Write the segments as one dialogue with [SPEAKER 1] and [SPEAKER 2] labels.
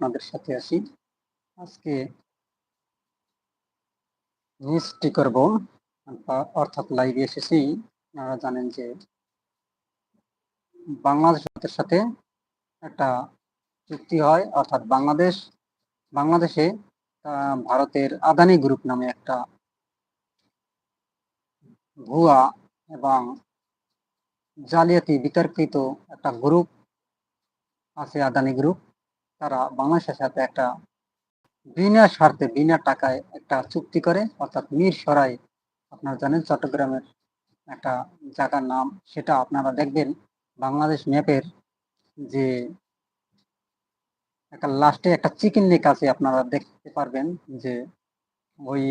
[SPEAKER 1] আপনাদের সাথে আসি। আজকে নিউজটি করব। অর্থাৎ- লাইভে এসেছি। আপনারা জানেন যে বাংলাদেশের সাথে একটা চুক্তি হয়। অর্থাৎ বাংলাদেশ, বাংলাদেশে ভারতের আদানি গ্রুপ নামে একটা ভুয়া এবং জালিয়াতি বিতর্কিত একটা গ্রুপ আছে, আদানি গ্রুপ তারা বাংলাদেশের সাথে একটা বিনা স্বার্থে বিনা টাকায় একটা চুক্তি করে অর্থাৎ মির সরাই আপনারা জানেন চট্টগ্রামের একটা জায়গার নাম সেটা আপনারা দেখবেন বাংলাদেশ ম্যাপের যে একটা লাস্টে একটা চিকেন নেক আছে আপনারা দেখতে পারবেন যে ওই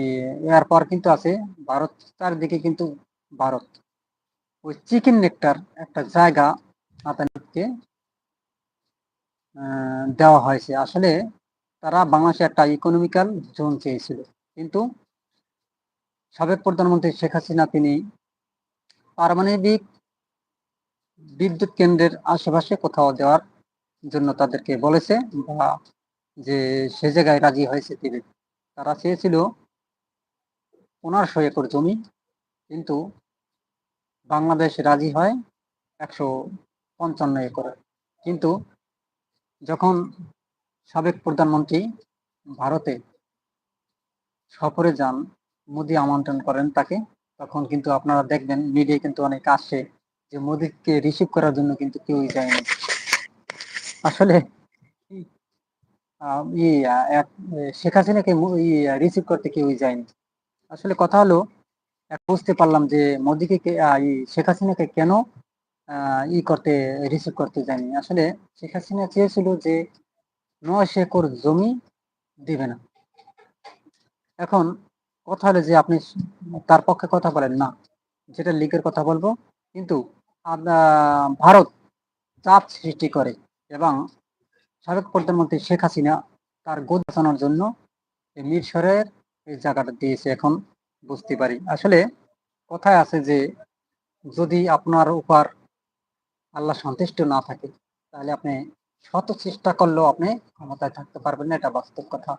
[SPEAKER 1] এয়ারপর কিন্তু আছে ভারত চারদিকে কিন্তু ভারত। ওই চিকেন নেকটার একটা জায়গা আহ, দেওয়া হয়েছে। আসলে তারা বাংলাদেশে একটা ইকোনমিক্যাল জোন চেয়েছিল। কিন্তু সাবেক প্রধানমন্ত্রী শেখ হাসিনা, তিনি পারমাণবিক বিদ্যুৎ কেন্দ্রের আশেপাশে কোথাও দেওয়ার জন্য তাদেরকে বলেছে বা যে সে জায়গায় রাজি হয়েছে তিনি। তারা চেয়েছিল পনেরোশো একর জমি, কিন্তু বাংলাদেশ রাজি হয় একশো পঞ্চান্ন একর। কিন্তু যখন সাবেক প্রধানমন্ত্রী ভারতে সফরে যান, মোদি আমন্ত্রণ করেন তাকে, তখন কিন্তু আপনারা দেখবেন মিডিয়া কিন্তু অনেক আসে যে মোদিকে রিসিভ করার জন্য কিন্তু কেউই যায়নি আসলে শেখ হাসিনাকে রিসিভ করতে কেউই যায়নি আসলে কথা হলো বুঝতে পারলাম যে মোদিকে শেখ হাসিনাকে কেন ই করতে রিসিভ করতে যায়নি আসলে শেখ হাসিনা চেয়েছিল যে নয়শো একর জমি দিবে না। এখন কথা হলো যে আপনি তার পক্ষে কথা বলেন না। যেটা লিগের কথা বলব। কিন্তু ভারত চাপ সৃষ্টি করে এবং সাবেক প্রধানমন্ত্রী শেখ হাসিনা তার গোদ বাঁচানোর জন্য মিরসরের এই জায়গাটা দিয়েছে এখন, বুঝতে পারি। আসলে কথায় আছে যে যদি আপনার উপর আল্লাহ সন্তুষ্ট না থাকে, তাহলে আপনি শত চেষ্টা করলেও আপনি ক্ষমতায় থাকতে পারবেন না, এটা বাস্তব কথা।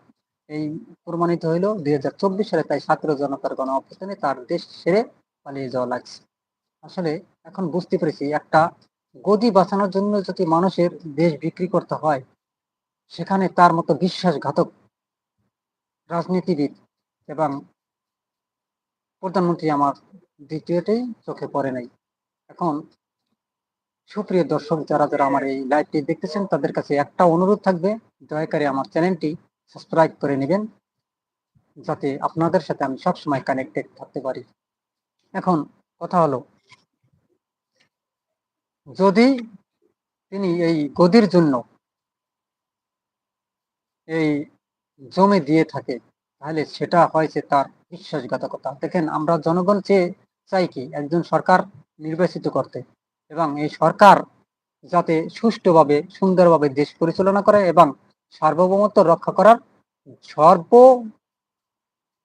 [SPEAKER 1] এই প্রমাণিত হইল দুই হাজার চব্বিশ সালে তাই ছাত্র জনতার গণ তার দেশ ছেড়ে পালিয়ে যাওয়া লাগছে। আসলে এখন বুঝতে পেরেছি, একটা গদি বাঁচানোর জন্য যদি মানুষের দেশ বিক্রি করতে হয়, সেখানে তার মতো বিশ্বাসঘাতক রাজনীতিবিদ এবং প্রধানমন্ত্রী আমার দ্বিতীয়টাই চোখে পড়ে নাই। এখন সুপ্রিয় দর্শক, যারা যারা আমার এই লাইভটি দেখতেছেন, তাদের কাছে একটা অনুরোধ থাকবে। দয়া করে আমার চ্যানেলটি সাবস্ক্রাইব করে নেবেন, যাতে আপনাদের সাথে আমি সবসময় কানেক্টেড থাকতে পারি। এখন কথা হলো, যদি তিনি এই গদির জন্য এই জমি দিয়ে থাকে, তাহলে সেটা হয়েছে তার বিশ্বাসঘাতকতা। দেখেন, আমরা জনগণ চেয়ে চাই কি একজন সরকার নির্বাচিত করতে। এবং এই সরকার যাতে সুষ্ঠুভাবে, সুন্দরভাবে দেশ পরিচালনা করে এবং সার্বভৌমত্ব রক্ষা করার সর্ব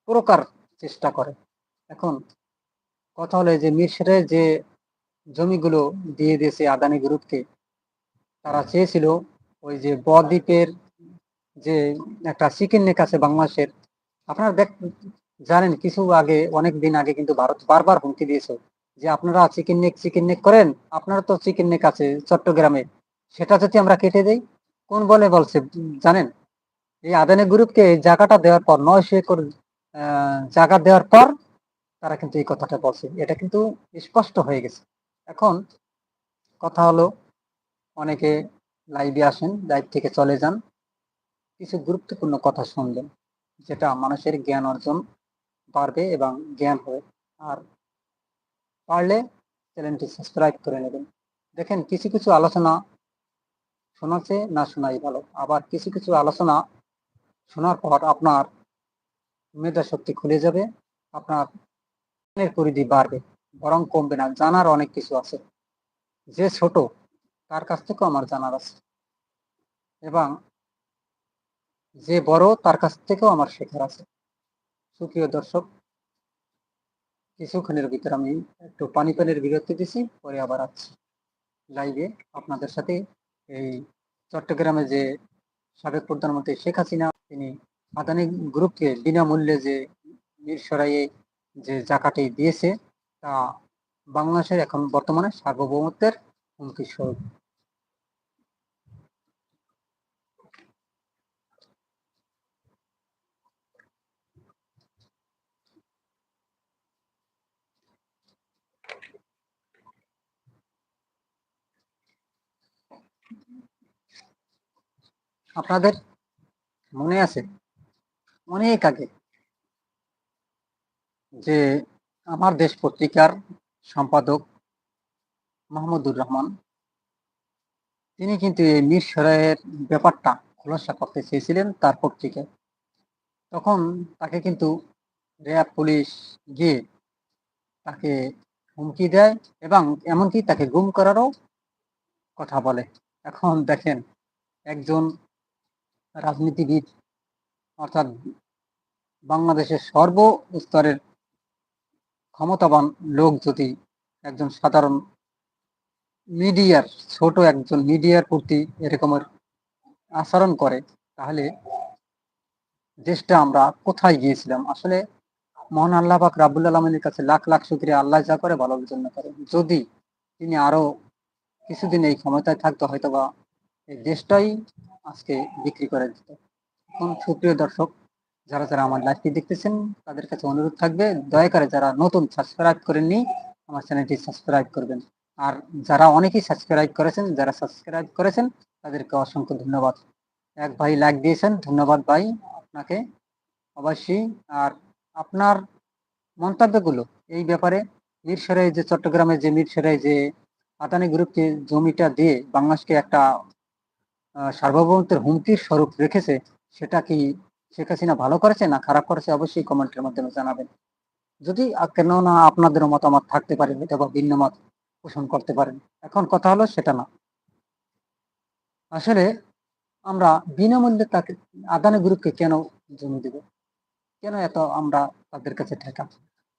[SPEAKER 1] প্রকার চেষ্টা করে। এখন কথা হলো যে মিরসরে যে জমিগুলো দিয়ে দিয়েছে আদানি গ্রুপকে, তারা চেয়েছিল ওই যে বদ্বীপের যে একটা চিকেন নেক আছে বাংলাদেশের। আপনারা দেখ, জানেন কিছু আগে, অনেক দিন আগে কিন্তু ভারত বারবার হুমকি দিয়েছে। যে আপনারা চিকেন নেক চিকেন নেক করেন, আপনারা তো চিকেন নেক আছে চট্টগ্রামে। সেটা যদি আমরা কেটে দেই, কোন বলে বলছে, জানেন? এই আদানি গ্রুপকে এই জায়গাটা দেওয়ার পর, নয়শো একর জায়গা দেওয়ার পর তারা কিন্তু এই কথাটা বলছে। এটা কিন্তু স্পষ্ট হয়ে গেছে। এখন কথা হলো, অনেকে লাইভে আসেন লাইভ থেকে চলে যান, কিছু গুরুত্বপূর্ণ কথা শুনবেন যেটা মানুষের জ্ঞান অর্জন বাড়বে এবং জ্ঞান হবে। আর পারলে চ্যানেলটি সাবস্ক্রাইব করে নেবেন। দেখেন, কিছু কিছু আলোচনা শোনাচ্ছে, না শোনাই ভালো। আবার কিছু কিছু আলোচনা শোনার পর আপনার মেধা শক্তি খুলে যাবে, আপনার জ্ঞানের পরিধি বাড়বে, বরং কমবে না। জানার অনেক কিছু আছে। যে ছোট, তার কাছ থেকেও আমার জানার আছে। এবং যে বড়, তার কাছ থেকেও আমার শেখার আছে। সুপ্রিয় দর্শক কিছুক্ষণের ভিতর আমি একটু পানি পানির বিরতি দিছি, পরে আবার আসছি। লাইভে আপনাদের সাথে এই চট্টগ্রামে যে সাবেক প্রধানমন্ত্রী শেখ হাসিনা, তিনি আদানি গ্রুপকে বিনামূল্যে যে মিরসরাইয়ে যে জাকাটি দিয়েছে, তা বাংলাদেশের এখন বর্তমানে সার্বভৌমত্বের হুমকি স্বরূপ। আপনাদের মনে আছে? অনেক আগে যে আমার দেশ পত্রিকার সম্পাদক মাহমুদুর রহমান, তিনি কিন্তু এই মীর সরাইয়ের ব্যাপারটা খোলাসা করতে চেয়েছিলেন তার পত্রিকায়। তখন তাকে কিন্তু র্যাব পুলিশ গিয়ে তাকে হুমকি দেয় এবং এমনকি তাকে গুম করারও কথা বলে। এখন দেখেন একজন রাজনীতিবিদ, অর্থাৎ বাংলাদেশের সর্বস্তরের ক্ষমতাবান লোক যদি একজন সাধারণ মিডিয়ার, ছোট একজন মিডিয়ার প্রতি এরকমের আচরণ করে, তাহলে দেশটা আমরা কোথায় গিয়েছিলাম? আসলে মহান আল্লাহ পাক রাবুল আলমিনের কাছে লাখ লাখ শুক্রিয়া। আল্লাহ যা করে ভালোর জন্য করে। যদি তিনি আরও কিছুদিন এই ক্ষমতায় থাকতো হয়তো বা এই দেশটাই আজকে বিক্রি করে দিত এখন সুপ্রিয় দর্শক, যারা যারা আমার লাইভটি দেখতেছেন, তাদের কাছে অনুরোধ থাকবে, দয়া করে যারা নতুন সাবস্ক্রাইব করেননি, আমার চ্যানেলটি সাবস্ক্রাইব করবেন। আর যারা অনেকেই সাবস্ক্রাইব করেছেন, যারা সাবস্ক্রাইব করেছেন, তাদেরকে অসংখ্য ধন্যবাদ। এক ভাই লাইক দিয়েছেন, ধন্যবাদ ভাই আপনাকে। অবশ্যই, আর আপনার মন্তব্যগুলো এই ব্যাপারে মিরসরাই যে চট্টগ্রামের যে মিরসরাই যে আদানি গ্রুপকে জমিটা দিয়ে বাংলাদেশকে একটা সার্বভৌমত্বের হুমকির স্বরূপ রেখেছে, সেটা কি শেখ হাসিনা ভালো করেছে না খারাপ করেছে? অবশ্যই কমেন্টের মাধ্যমে জানাবেন। যদি কেননা আপনাদের মতামত থাকতে পারে, অথবা ভিন্ন মত পোষণ করতে পারেন, এখন কথা হলো সেটা না। আসলে আমরা বিনামূল্যে তাকে, আদানি গ্রুপকে কেন জমি দেব? কেন এত আমরা তাদের কাছে ঠেকা?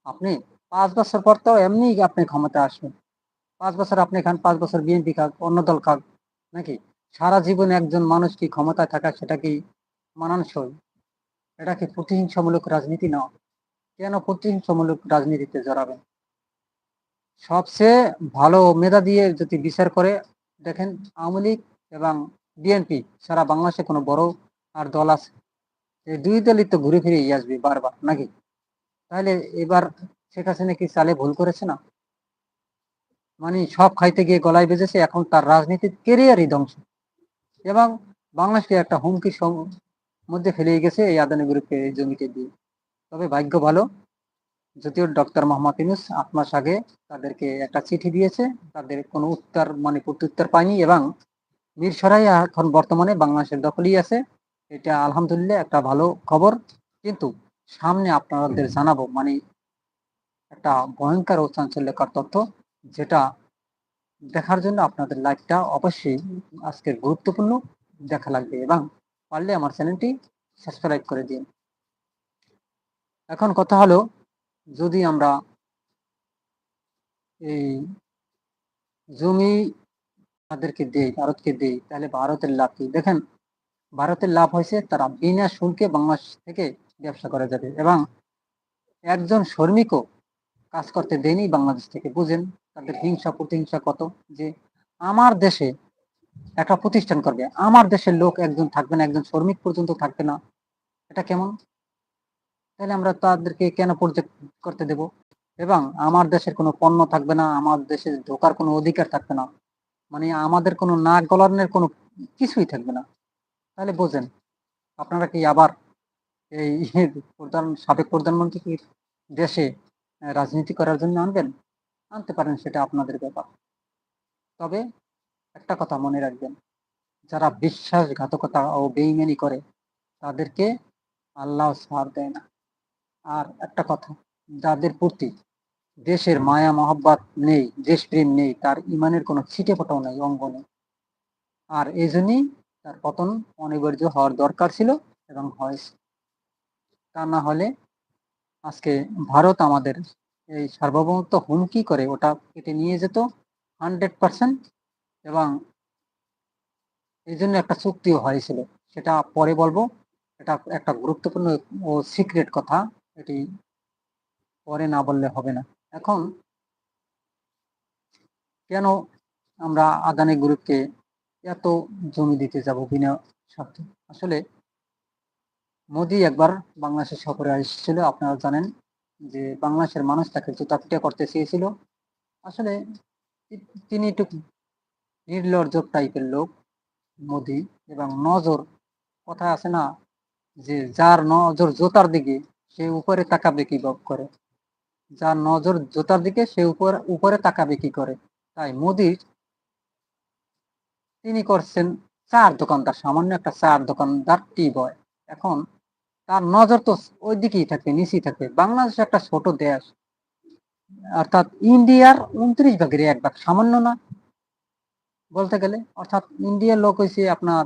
[SPEAKER 1] আপনি পাঁচ বছর পর তো এমনি আপনি ক্ষমতা আসবেন। পাঁচ বছর আপনি খান, পাঁচ বছর বিএনপি খাক, অন্য দল খাক, নাকি? সারা জীবন একজন মানুষ কি ক্ষমতায় থাকা সেটা কি মানানসই? এটা কি প্রতিহিংসামূলক রাজনীতি না? কেন প্রতিহিংসামূলক রাজনীতিতে জড়াবেন? সবচেয়ে ভালো মেধা দিয়ে যদি বিচার করে, দেখেন আওয়ামী লীগ এবং বিএনপি, সারা বাংলাদেশে কোনো বড় আর দল আছে। এই দুই দলই তো ঘুরে ফিরে আসবে বারবার, নাকি? তাহলে এবার শেখ হাসিনা কি চালে ভুল করেছে না? মানে সব খাইতে গিয়ে গলায় বেজেছে, এখন তার রাজনীতির কেরিয়ারই ধ্বংস। এবং বাংলাদেশকে একটা হুমকির মধ্যে ফেলে গেছে এই আদানি গ্রুপকে এই জমিকে দিয়ে। তবে ভাগ্য ভালো, যদিও ডক্টর মোহাম্মদ ইনুস আট মাস আগে তাদেরকে একটা চিঠি দিয়েছে, তাদের কোনো উত্তর মানে প্রত্যুত্তর পায়নি এবং মিরসরাই এখন বর্তমানে বাংলাদেশের দখলই আছে। এটা আলহামদুলিল্লাহ একটা ভালো খবর। কিন্তু সামনে আপনাদের জানাব মানে একটা ভয়ঙ্কর ও চাঞ্চল্যকর তথ্য, যেটা দেখার জন্য আপনাদের লাইকটা অবশ্যই আজকের গুরুত্বপূর্ণ দেখা লাগবে এবং পারলে আমার চ্যানেলটি সাবস্ক্রাইব করে দিন। এখন কথা হলো, যদি আমরা এই জমি তাদেরকে দেই, ভারতকে দেই, তাহলে ভারতের লাভ কি? দেখেন, ভারতের লাভ হয়েছে তারা বিনা শুল্কে বাংলাদেশ থেকে ব্যবসা করা যাবে এবং একজন শ্রমিকও কাজ করতে দেয়নি বাংলাদেশ থেকে, বুঝেন? তাদের হিংসা, প্রতিহিংসা কত? যে আমার দেশে একটা প্রতিষ্ঠান করবে। আমার দেশের লোক একজন থাকবে না, একজন শ্রমিক পর্যন্ত থাকবে না। এটা কেমন? তাহলে আমরা তাদেরকে কেন প্রজেক্ট করতে দেব? এবং আমার দেশের কোনো পণ্য থাকবে না, আমার দেশে ঢোকার কোনো অধিকার থাকবে না। মানে আমাদের কোনো নাক গলানের কোনো কিছুই থাকবে না। তাহলে বোঝেন, আপনারা কি আবার এই প্রধান, সাবেক প্রধানমন্ত্রী দেশে রাজনীতি করার জন্য আনবেন? আনতে পারেন সেটা আপনাদের ব্যাপার। তবে একটা কথা মনে রাখবেন, যারা বিশ্বাসঘাতকতা ও বেইমানি করে, তাদেরকে আল্লাহ সার দেয় না। আর একটা কথা, যাদের প্রতি দেশের মায়া, মহব্বত নেই, দেশপ্রেম নেই, তার ইমানের কোনো ছিটে ফোটাও নেই, অঙ্গ নেই। আর এই জন্যই তার পতন অনিবার্য হওয়ার দরকার ছিল এবং হয়েছে। তা না হলে আজকে ভারত আমাদের এই সার্বভৌমত্ব হুমকি করে? ওটা কেটে নিয়ে যেত হান্ড্রেড পার্সেন্ট এবং এই জন্য একটা চুক্তিও হয়েছিল। সেটা পরে বলব। এটা একটা গুরুত্বপূর্ণ ও সিক্রেট কথা। এটি পরে না বললে হবে না। এখন কেন আমরা আদানি গ্রুপকে এত জমি দিতে যাব বিনা স্বার্থে আসলে মোদি একবার বাংলাদেশের সফরে এসেছিল, আপনারা জানেন। যে বাংলাদেশের মানুষ তাকে জুতাপিটা করতে চেয়েছিল, আসলে তিনি একটু নির্লজ্জ টাইপের লোক মোদি এবং নজর, কথা আছে না, যে যার নজর জোতার দিকে সে উপরে তাকাবে কি করে। যার নজর জোতার দিকে সে উপর, উপরে তাকাবে কি করে। তাই মোদির তিনি করছেন চার দোকানদার, সামান্য একটা চার দোকানদার টি বয়। এখন তার নজর তো ওই দিকেই থাকবে, নিচেই থাকবে। বাংলাদেশ একটা ছোট দেশ। অর্থাৎ ইন্ডিয়ার উনত্রিশ ভাগের এক ভাগ, সামান্য না। বলতে গেলে, অর্থাৎ ইন্ডিয়ার লোক হয়েছে আপনার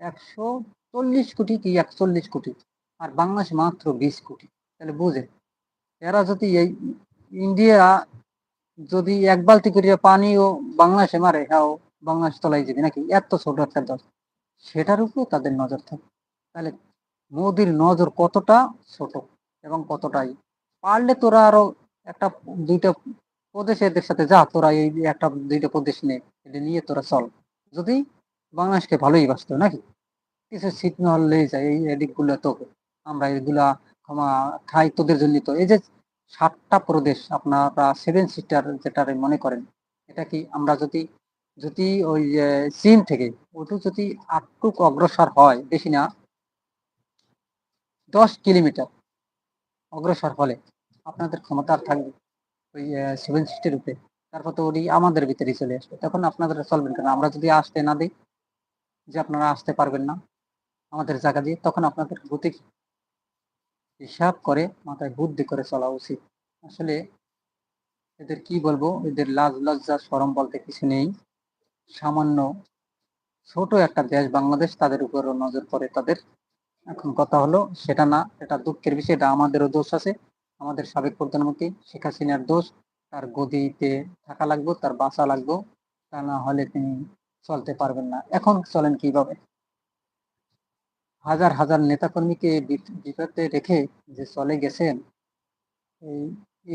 [SPEAKER 1] একশো চল্লিশ কোটি কি একচল্লিশ কোটি, আর বাংলাদেশ মাত্র বিশ কোটি। তাহলে বুঝে এরা যদি এই ইন্ডিয়া যদি এক বালতি করে পানিও বাংলাদেশে মারে হ্যাঁ বাংলাদেশ তলাই যাবে নাকি? এত ছোট একটা দল সেটার উপরে তাদের নজর থাকে তাহলে মোদির নজর কতটা ছোট এবং কতটাই? পারলে তোরা আরও একটা দুইটা প্রদেশ এদের সাথে যা, তোরা এই একটা দুইটা প্রদেশ নে নিয়ে তোরা চল। যদি বাংলাদেশকে ভালোই বাসত নাকি? কিছু শীত নহলেই যায় এই এদিকগুলো তো। আমরা এগুলা ক্ষমা খাই তোদের জন্য তো। এই যে সাতটা প্রদেশ আপনারা সেভেন সিস্টার যেটা মনে করেন, এটা কি আমরা যদি যদি ওই চীন থেকে, ওটু যদি আটটুক অগ্রসর হয়, বেশি না দশ কিলোমিটার অগ্রসর হলে আপনাদের ক্ষমতা আর থাকবে ওই সেভেন সিস্টের উপরে। তারপর তো ওটি আমাদের ভিতরেই চলে আসবে। তখন আপনাদের চলবেন কেন? আমরা যদি আসতে না দিই, যে আপনারা আসতে পারবেন না আমাদের জায়গা দিয়ে, তখন আপনাদের বুদ্ধি? হিসাব করে, মাথায় বুদ্ধি করে চলা উচিত। আসলে এদের কি বলব? এদের লাজ, লজ্জা সরম বলতে কিছু নেই। সামান্য ছোট একটা দেশ বাংলাদেশ তাদের উপরও নজর পড়ে তাদের। এখন কথা হলো, সেটা না এটা দুঃখের বিষয়, এটা আমাদেরও দোষ আছে। আমাদের সাবেক প্রধানমন্ত্রী শেখ হাসিনার দোষ। তার গদিতে থাকা লাগবো, তার বাঁচা লাগবো। তা না হলে তিনি চলতে পারবেন না। এখন চলেন কীভাবে? হাজার হাজার নেতাকর্মীকে বিপদে রেখে যে চলে গেছেন, এই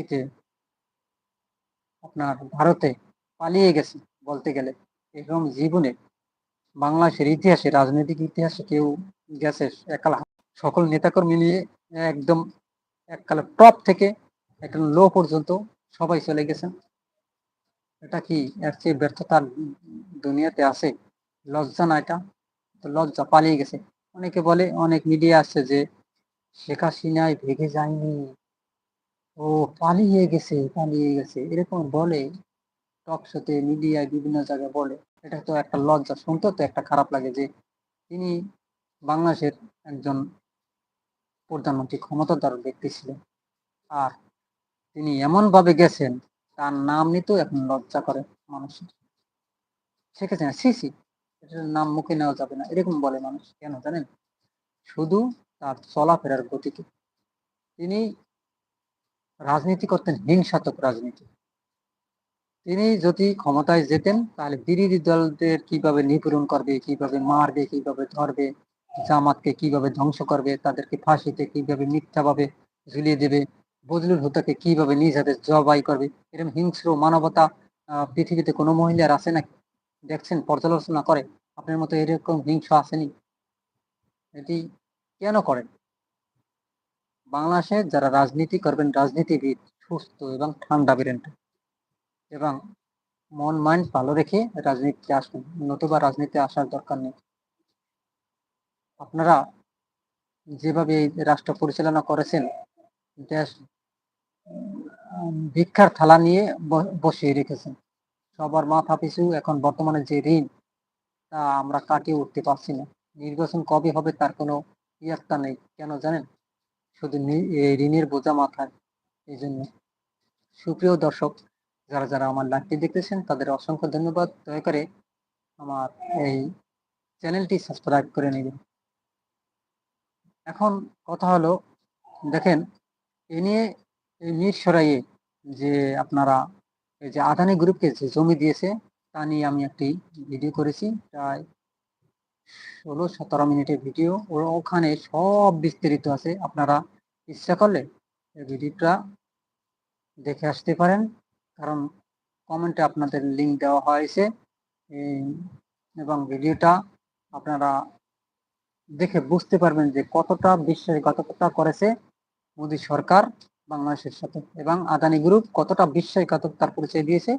[SPEAKER 1] ইতে আপনার ভারতে পালিয়ে গেছে বলতে গেলে। এরকম জীবনে বাংলাদেশের ইতিহাসে, রাজনৈতিক ইতিহাসে কেউ গেছে একাল সকল নেতাকর্মী নিয়ে একদম এককালে টপ থেকে একটা লো পর্যন্ত সবাই চলে গেছেন এটা কি এর চেয়ে ব্যর্থতার দুনিয়াতে আছে? লজ্জা না এটা? তো লজ্জা পালিয়ে গেছে। অনেকে বলে, অনেক মিডিয়া আসছে যে শেখ হাসিনায় ভেঙে যায়নি। ও পালিয়ে গেছে পালিয়ে গেছে। এরকম বলে টক শোতে মিডিয়ায় বিভিন্ন জায়গায় বলে। এটা তো একটা লজ্জা। শুনতে তো একটা খারাপ লাগে যে তিনি বাংলাদেশের একজন প্রধানমন্ত্রী, ক্ষমতাধর ব্যক্তি ছিলেন। আর তিনি এমন ভাবে গেছেন, তার নাম নিতেও এখন লজ্জা করে মানুষের। শেখ হাসিনা সি সি, এটার নাম মুখে নেওয়া যাবে না, এরকম বলে মানুষ। কেন জানেন? শুধু তার চলাফেরার গতিকে। তিনি রাজনীতি করতেন হিংসাত্মক রাজনীতি। তিনি যদি ক্ষমতায় যেতেন, তাহলে বিরোধী দলদের কীভাবে নিপীড়ন করবে, কীভাবে মারবে, কীভাবে ধরবে, জামাতকে কীভাবে ধ্বংস করবে, তাদেরকে ফাঁসিতে কীভাবে মিথ্যাভাবে ঝুলিয়ে দেবে বজলুল হুদাকে কীভাবে নিজ হাতে জবাই করবে এরকম হিংস্র মানবতা পৃথিবীতে কোনো মহিলার আছে নাকি? দেখছেন, পর্যালোচনা করে, আপনার মতো এরকম হিংসা আসেনি? এটি কেন করেন? বাংলাদেশে যারা রাজনীতি করবেন, রাজনীতিবিদ, সুস্থ এবং ঠান্ডা ব্রেন এবং মন মাইন্ড ভালো রেখে রাজনীতিতে আসবেন নতুবা রাজনীতিতে আসার দরকার নেই। আপনারা যেভাবে এই রাষ্ট্র পরিচালনা করেছেন, দেশ ভিক্ষার থালা নিয়ে বসিয়ে রেখেছেন। সবার মাথা পিছু এখন বর্তমানে যে ঋণ, তা আমরা কাটিয়ে উঠতে পারছি না। নির্বাচন কবে হবে তার কোনো ইয়াত্তা নেই, কেন জানেন? শুধু এই ঋণের বোঝা মাথায়। এই জন্য সুপ্রিয় দর্শক যারা যারা আমার লাইভটি দেখতেছেন, তাদের অসংখ্য ধন্যবাদ। দয়া করে আমার এই চ্যানেলটি সাবস্ক্রাইব করে নেবেন। এখন কথা হলো, দেখেন, এ নিয়ে, এই মিরসরাইয়ে যে আপনারা, এই যে আদানি গ্রুপকে যে জমি দিয়েছে, তা নিয়ে আমি একটি ভিডিও করেছি, প্রায় ষোলো, সতেরো মিনিটের ভিডিও ওখানে সব বিস্তারিত আছে। আপনারা ইচ্ছা করলে এই ভিডিওটা দেখে আসতে পারেন। কারণ কমেন্টে আপনাদের লিঙ্ক দেওয়া হয়েছে। এবং ভিডিওটা আপনারা দেখে বুঝতে পারবেন যে কতটা বিশ্বাসঘাতকতা করেছে মোদী সরকার বাংলাদেশের সাথে। এবং আদানি গ্রুপ কতটা বিশ্বাসঘাতকতার পরিচয় দিয়েছে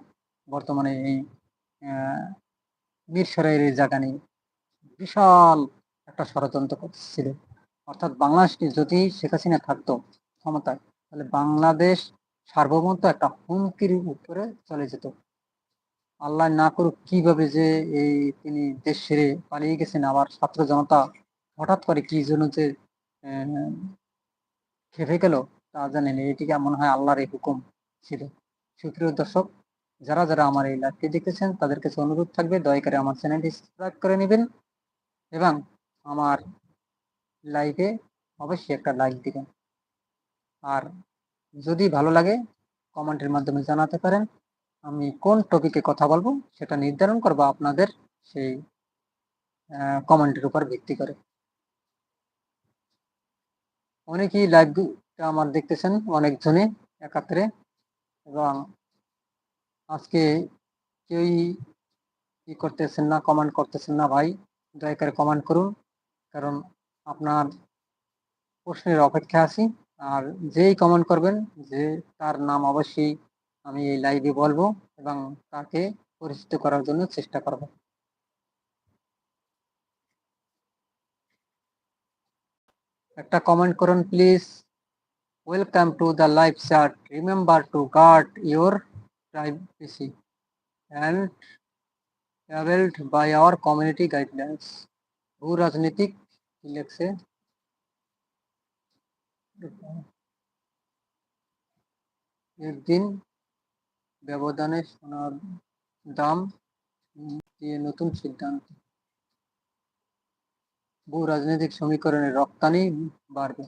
[SPEAKER 1] বর্তমানে, এই মিরসরাইয়ের জায়গা নিয়ে বিশাল একটা ষড়যন্ত্র করছিল। অর্থাৎ বাংলাদেশ যদি শেখ হাসিনা থাকতো ক্ষমতায়, তাহলে বাংলাদেশ সার্বভৌমত্ব একটা হুমকির উপরে চলে যেত। আল্লাহ না করুক কীভাবে যে এই তিনি দেশ ছেড়ে পালিয়ে গেছেন, আবার ছাত্র জনতা হঠাৎ করে কি জন্য যে খেপে গেল, তা জানেন এটিকে মনে হয় আল্লাহর এই হুকুম ছিল। সুপ্রিয় দর্শক, যারা যারা আমার এই লাইভটি দেখতেছেন, তাদের কাছে অনুরোধ থাকবে, দয়া করে আমার চ্যানেলটি সাবস্ক্রাইব করে নেবেন এবং আমার লাইভে অবশ্যই একটা লাইক দিবেন। আর যদি ভালো লাগে কমেন্টের মাধ্যমে জানাতে পারেন। আমি কোন টপিকে কথা বলব সেটা নির্ধারণ করব আপনাদের সেই কমেন্টের উপর ভিত্তি করে। অনেকেই লাইভটা আমার দেখতেছেন অনেকজনে একাত্রে এবং আজকে কেউই কি করতেছেন না কমেন্ট করতেছেন না ভাই। দয়া করে কমেন্ট করুন, কারণ আপনার প্রশ্নের অপেক্ষা আছি। আর যেই কমেন্ট করবেন যে তার নাম অবশ্যই আমি এই লাইভে বলব এবং তাকে পরিচিত করার জন্য চেষ্টা করব। একটা কমেন্ট করুন please welcome to the live chat remember to guard your privacy and travelled by our community guidelines ভূ রাজনীতিক লেখছে একদিন ব্যবধানে সোনার দাম দিয়ে নতুন সিদ্ধান্ত। ভূ রাজনৈতিক সমীকরণে রপ্তানি বাড়বে।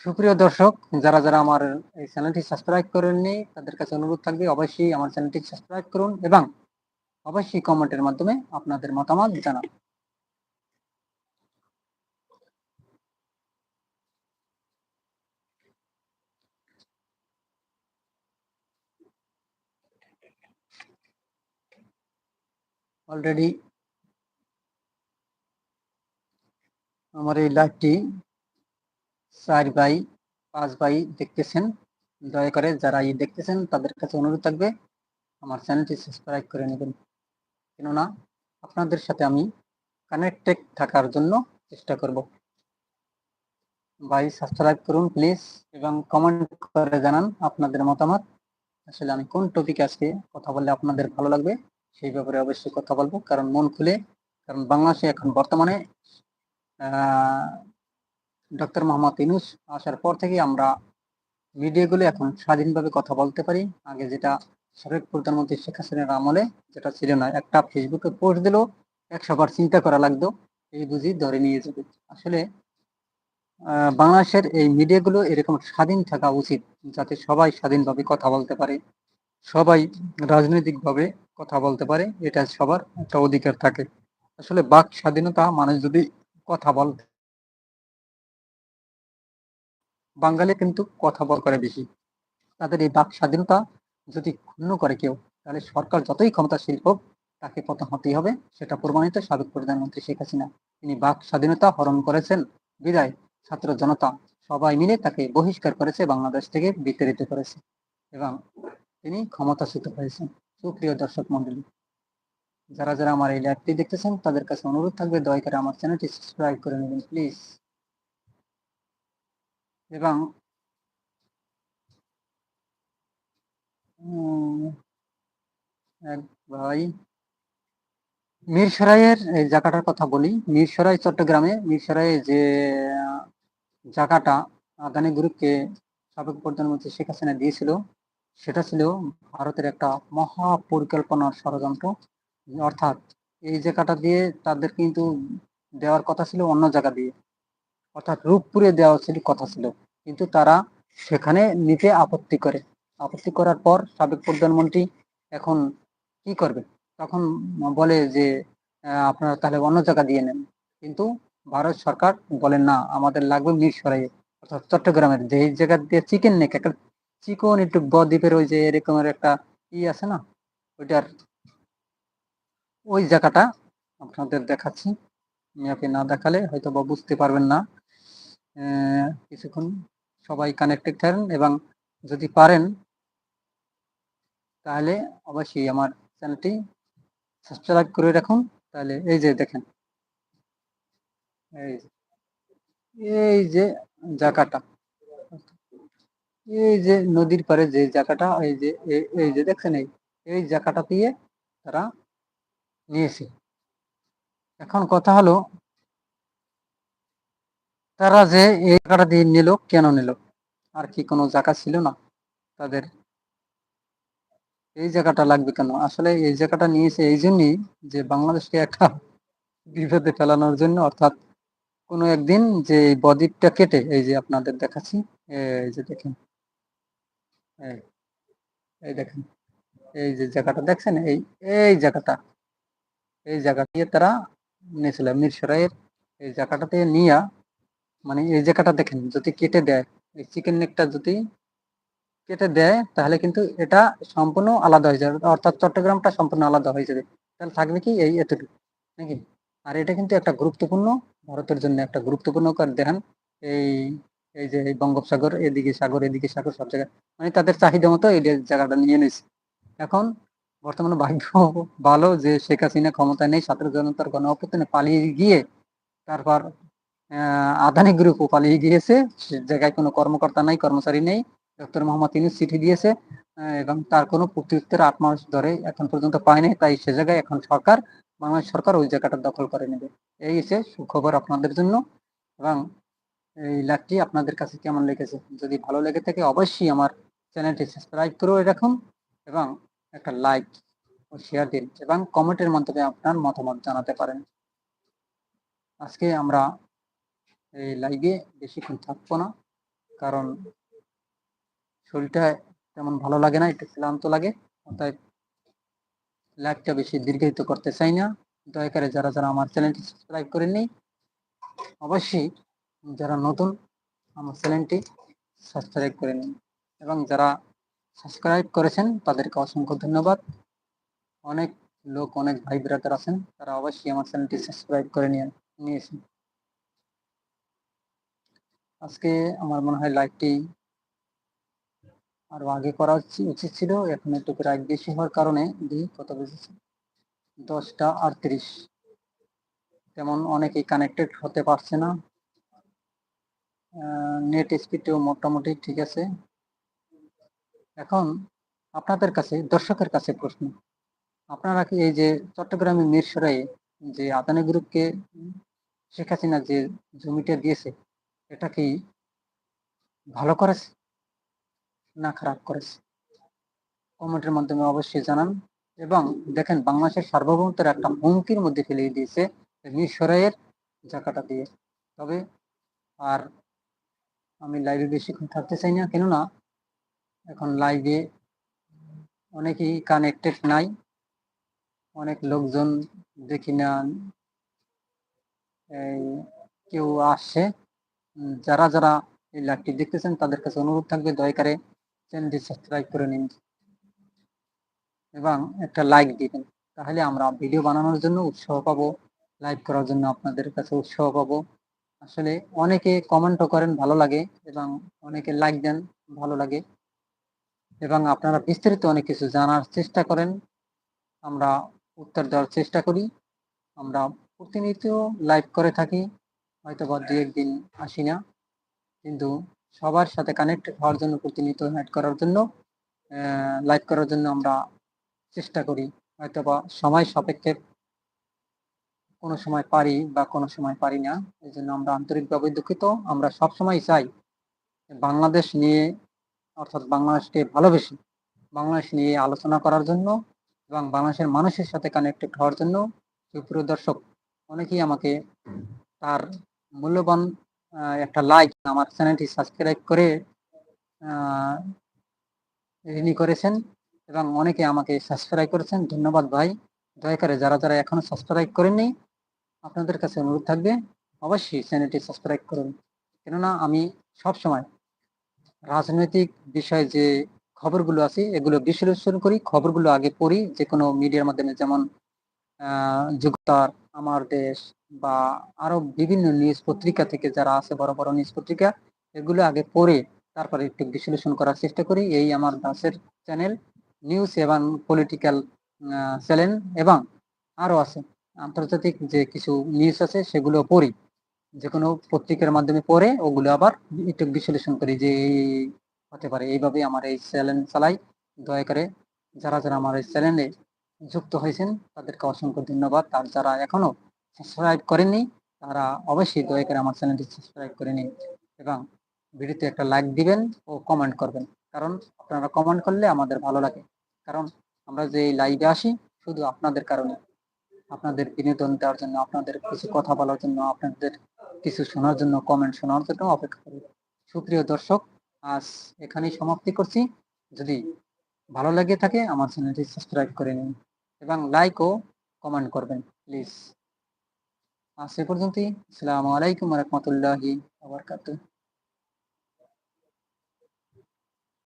[SPEAKER 1] সুপ্রিয় দর্শক, যারা যারা আমার এই চ্যানেলটি সাবস্ক্রাইব করেননি, তাদের কাছে অনুরোধ থাকবে অবশ্যই আমার চ্যানেলটি সাবস্ক্রাইব করুন এবং অবশ্যই কমেন্টের মাধ্যমে আপনাদের মতামত জানান। অলরেডি আমার এই লাইভটি চার বাই পাঁচ বাই দেখতেছেন। দয়া করে যারা এই দেখতেছেন, তাদের কাছে অনুরোধ থাকবে আমার চ্যানেলটি সাবস্ক্রাইব করে নেবেন। কেননা আপনাদের সাথে আমি কানেক্টেড থাকার জন্য চেষ্টা করব। ভাই সাবস্ক্রাইব করুন প্লিজ এবং কমেন্ট করে জানান আপনাদের মতামত। আসলে আমি কোন টপিকে আজকে কথা বললে আপনাদের ভালো লাগবে? সেই ব্যাপারে অবশ্যই কথা বলব। কারণ মন খুলে, কারণ বাংলাদেশে এখন বর্তমানে ডক্টর মোহাম্মদ ইনুস আসার পর থেকে আমরা মিডিয়াগুলো এখন স্বাধীনভাবে কথা বলতে পারি। আগে যেটা সাবেক প্রধানমন্ত্রী শেখ হাসিনার আমলে যেটা ছিল না, একটা ফেসবুকে পোস্ট দিলেও একশো বার চিন্তা করা লাগতো, এই বুঝি ধরে নিয়ে যাবে। আসলে বাংলাদেশের এই মিডিয়াগুলো এরকম স্বাধীন থাকা উচিত, যাতে সবাই স্বাধীনভাবে কথা বলতে পারে। সবাই রাজনৈতিকভাবে কথা বলতে পারে, এটা সবার একটা অধিকার থাকে। আসলে বাক স্বাধীনতা মানুষ যদি কথা বল, বাঙালি কিন্তু কথা বল করে বেশি। তাদের এই বাক স্বাধীনতা যদি ক্ষুণ্ণ করে কেউ, তাহলে সরকার যতই ক্ষমতাশীল হোক, তাকে পতন হতেই হবে, সেটা প্রমাণিত সাবেক প্রধানমন্ত্রী শেখ হাসিনা। তিনি বাক স্বাধীনতা হরণ করেছেন, বিদায় ছাত্র জনতা সবাই মিলে তাকে বহিষ্কার করেছে, বাংলাদেশ থেকে বিতাড়িত করেছে। এবং তিনি ক্ষমতাচ্যুত হয়েছেন। সুপ্রিয় দর্শক মন্ডলী যারা যারা আমার এই লাইভটি দেখতেছেন, তাদের কাছে অনুরোধ থাকবে, দয়া করে আমার চ্যানেলটি সাবস্ক্রাইব করে নেবেন প্লিজ এবং এক ভাই মিরসরাইয়ের এই জায়গাটার কথা বলি। মিরসরাই চট্টগ্রামে মিরসরাই যে জায়গাটা আদানি গ্রুপকে সাবেক প্রধানমন্ত্রী শেখ হাসিনা দিয়েছিল সেটা ছিল ভারতের একটা মহা পরিকল্পনার ষড়যন্ত্র। অর্থাৎ এই জায়গাটা দিয়ে তাদের কিন্তু দেওয়ার কথা ছিল অন্য জায়গা দিয়ে। অর্থাৎ রূপপুরে দেওয়া ছিল কথা ছিল। কিন্তু তারা সেখানে নিতে আপত্তি করে। আপত্তি করার পর সাবেক প্রধানমন্ত্রী এখন কি করবে? তখন বলে যে আপনারা তাহলে অন্য জায়গা দিয়ে নেন। কিন্তু ভারত সরকার বলেন না, আমাদের লাগবে মিরসরাইয়ে। অর্থাৎ চট্টগ্রামের যে জায়গা দিয়ে চিকেন নেক একটা চিকন, একটু বদ্বীপের ওই যে এরকমের একটা ই আছে না? ওইটার ওই জায়গাটা আপনাদের দেখাচ্ছি। ম্যাপে না দেখালে হয়তো বা বুঝতে পারবেন না। কিছুক্ষণ সবাই কানেক্টেড থাকেন এবং যদি পারেন, তাহলে অবশ্যই আমার চ্যানেলটি সাবস্ক্রাইব করে রাখুন। তাহলে এই যে দেখেন এই যে জায়গাটা। এই যে নদীর পারে যে জায়গাটা, এই যে, এই- যে দেখছেন, এই এই জায়গাটা দিয়ে তারা নিয়েছে। এখন কথা হলো, তারা যে এই জায়গাটা দিয়ে নিল, কেন নিল? আর কি কোনো জায়গা ছিল না? তাদের এই জায়গাটা লাগবে কেন? আসলে এই জায়গাটা নিয়েছে এই জন্যই যে বাংলাদেশকে একটা বিপদে ফেলানোর জন্য, অর্থাৎ কোনো একদিন যে বদ্বীপটা কেটে, এই যে আপনাদের দেখাচ্ছি, এই যে দেখেন। এই দেখেন, এই যে জায়গাটা দেখছেন? এই এই জায়গাটা, এই জায়গা দিয়ে তারা নিয়েছিল মিরসরাইয়ের এই জায়গাটাতে নিয়া মানে এই জায়গাটা দেখেন, যদি কেটে দেয়, এই চিকেন নেকটা যদি কেটে দেয়, তাহলে কিন্তু এটা সম্পূর্ণ আলাদা হয়ে যাবে, অর্থাৎ চট্টগ্রামটা সম্পূর্ণ আলাদা হয়ে যাবে। তাহলে থাকবে কি এই এতটুকু, নাকি? আর এটা কিন্তু একটা গুরুত্বপূর্ণ, ভারতের জন্য একটা গুরুত্বপূর্ণ কার দেখেন, এই এই যে এই বঙ্গোপসাগর, এদিকে সাগর এদিকে সাগর, সব জায়গায়। মানে তাদের চাহিদা মতো এই জায়গাটা নিয়ে নিয়েছে এখন বর্তমানে ভাগ্য ভালো যে শেখ হাসিনা ক্ষমতায় নেই, ছাত্র জনতার গণ অভ্যুত্থানে পালিয়ে গিয়ে তারপর আদানি গ্রুপও পালিয়ে গিয়েছে। সে জায়গায় কোনো কর্মকর্তা নাই, কর্মচারী নেই। ডক্টর মোহাম্মদ ইউনুস চিঠি দিয়েছে এবং তার কোনো প্রত্যুত্তর আট মাস ধরে এখন পর্যন্ত পায় পায়নি তাই সে জায়গায় এখন সরকার, বাংলাদেশ সরকার ওই জায়গাটা দখল করে নেবে। এই হচ্ছে সুখবর আপনাদের জন্য। এবং এই লাইভটি আপনাদের কাছে কেমন লেগেছে? যদি ভালো লেগে থাকে, অবশ্যই আমার চ্যানেলটি সাবস্ক্রাইব করে রাখুন এবং একটা লাইক ও শেয়ার দিন এবং কমেন্টের মাধ্যমে আপনার মতামত জানাতে পারেন। আজকে আমরা এই লাইভে বেশিক্ষণ থাকব না, কারণ শরীরটা তেমন ভালো লাগে না, একটু ক্লান্ত লাগে অর্থাৎ লাইভটা বেশি দীর্ঘায়িত করতে চাই না। দয়া করে যারা যারা আমার চ্যানেলটি সাবস্ক্রাইব করেননি, অবশ্যই যারা নতুন, আমার চ্যানেলটি সাবস্ক্রাইব করে নিন। এবং যারা সাবস্ক্রাইব করেছেন, তাদেরকে অসংখ্য ধন্যবাদ। অনেক লোক, অনেক ভাই ব্রাদার আছেন, তারা অবশ্যই আমার চ্যানেলটি সাবস্ক্রাইব করে নিয়ে নিয়েছেন আজকে আমার মনে হয় লাইভটি আরও আগে করা উচি- উচিত ছিল। এখন একটু প্রায় বেশি হওয়ার কারণে দেখি কত বেজেছে। দশটা আটত্রিশ। তেমন অনেকেই কানেক্টেড হতে পারছে না। নেট স্পিডও মোটামুটি ঠিক আছে। এখন আপনাদের কাছে, দর্শকের কাছে প্রশ্ন। আপনারা কি এই যে চট্টগ্রামের মিরসরাইয়ে যে আদানি গ্রুপকে শেখ হাসিনা যে জমিটা দিয়েছে, এটা কি ভালো করেছে না খারাপ করেছে? কমেন্টের মাধ্যমে অবশ্যই জানান। এবং দেখেন, বাংলাদেশের সার্বভৌমত্বের একটা হুমকির মধ্যে ফেলে দিয়েছে মিরসরাইয়ের জায়গাটা দিয়ে। তবে আর আমি লাইভে বেশিক্ষণ থাকতে চাই না, কেননা এখন লাইভে অনেকেই কানেক্টেড নাই। অনেক লোকজন দেখি না কেউ আসছে। যারা যারা এই লাইভটি দেখতেছেন, তাদের কাছে অনুরোধ থাকবে, দয়া করে চ্যানেলটি সাবস্ক্রাইব করে নিন এবং একটা লাইক দিবেন তাহলে আমরা ভিডিও বানানোর জন্য উৎসাহ পাবো লাইভ করার জন্য আপনাদের কাছে উৎসাহ পাবো। আসলে অনেকে কমেন্টও করেন, ভালো লাগে এবং অনেকে লাইক দেন, ভালো লাগে। এবং আপনারা বিস্তারিত অনেক কিছু জানার চেষ্টা করেন। আমরা উত্তর দেওয়ার চেষ্টা করি। আমরা প্রতিনিয়ত লাইভ করে থাকি। হয়তো বা দু একদিন আসি না। কিন্তু সবার সাথে কানেক্টেড হওয়ার জন্য, প্রতিনিয়ত অ্যাড করার জন্য লাইভ করার জন্য আমরা চেষ্টা করি। হয়তো বা সময় সাপেক্ষে কোনো সময় পারি বা কোনো সময় পারি না, এই জন্য আমরা আন্তরিকভাবে দুঃখিত। আমরা সব সময় চাই বাংলাদেশ নিয়ে, অর্থাৎ বাংলাদেশকে ভালোবেসে বাংলাদেশ নিয়ে আলোচনা করার জন্য এবং বাংলাদেশের মানুষের সাথে কানেক্টেড হওয়ার জন্য সুপ্রিয় দর্শক, অনেকেই আমাকে তার মূল্যবান একটা লাইক আমার চ্যানেলটি সাবস্ক্রাইব করে ঋণী করেছেন এবং অনেকে আমাকে সাবস্ক্রাইব করেছেন। ধন্যবাদ ভাই। দয়া করে যারা যারা এখনও সাবস্ক্রাইব করেননি আপনাদের কাছে অনুরোধ থাকবে অবশ্যই চ্যানেলটি সাবস্ক্রাইব করুন। কেননা আমি সব সময় রাজনৈতিক বিষয়ে যে খবরগুলো আছে এগুলো বিশ্লেষণ করি খবরগুলো আগে পড়ি যে কোনো মিডিয়ার মাধ্যমে যেমন আহ, যুগান্তর আমার দেশ বা আরও বিভিন্ন নিউজ পত্রিকা থেকে যারা আছে বড় বড় নিউজ পত্রিকা এগুলো আগে পড়ে তারপরে একটু বিশ্লেষণ করার চেষ্টা করি। এই আমার দাসের চ্যানেল নিউজ এবং পলিটিক্যাল চ্যানেল এবং আরও আছে। আন্তর্জাতিক যে কিছু নিউজ আছে, সেগুলো পড়ি। যে কোনো পত্রিকার মাধ্যমে পড়ে, ওগুলো আবার একটু বিশ্লেষণ করি যে হতে পারে। এইভাবে আমার এই চ্যানেল চালাই। দয়া করে যারা যারা আমার এই চ্যানেলে যুক্ত হয়েছেন, তাদেরকে অসংখ্য ধন্যবাদ। আর যারা এখনও সাবস্ক্রাইব করেননি, তারা অবশ্যই দয়া করে আমার চ্যানেলটি সাবস্ক্রাইব করে নিন এবং ভিডিওতে একটা লাইক দিবেন ও কমেন্ট করবেন। কারণ আপনারা কমেন্ট করলে আমাদের ভালো লাগে। কারণ আমরা যে লাইভে আসি, শুধু আপনাদের কারণে। আপনাদের বিনোদন দেওয়ার জন্য, আপনাদের কিছু কথা বলার জন্য, আপনাদের কিছু শোনার জন্য কমেন্ট শোনার জন্য অপেক্ষা করি। সুপ্রিয় দর্শক, আজ এখানেই সমাপ্তি করছি। যদি ভালো লাগে থাকে, আমার চ্যানেলটি সাবস্ক্রাইব করে নিন এবং লাইক ও কমেন্ট করবেন প্লিজ আজ সে পর্যন্তই। আসসালামু আলাইকুম রহমতুল্লাহি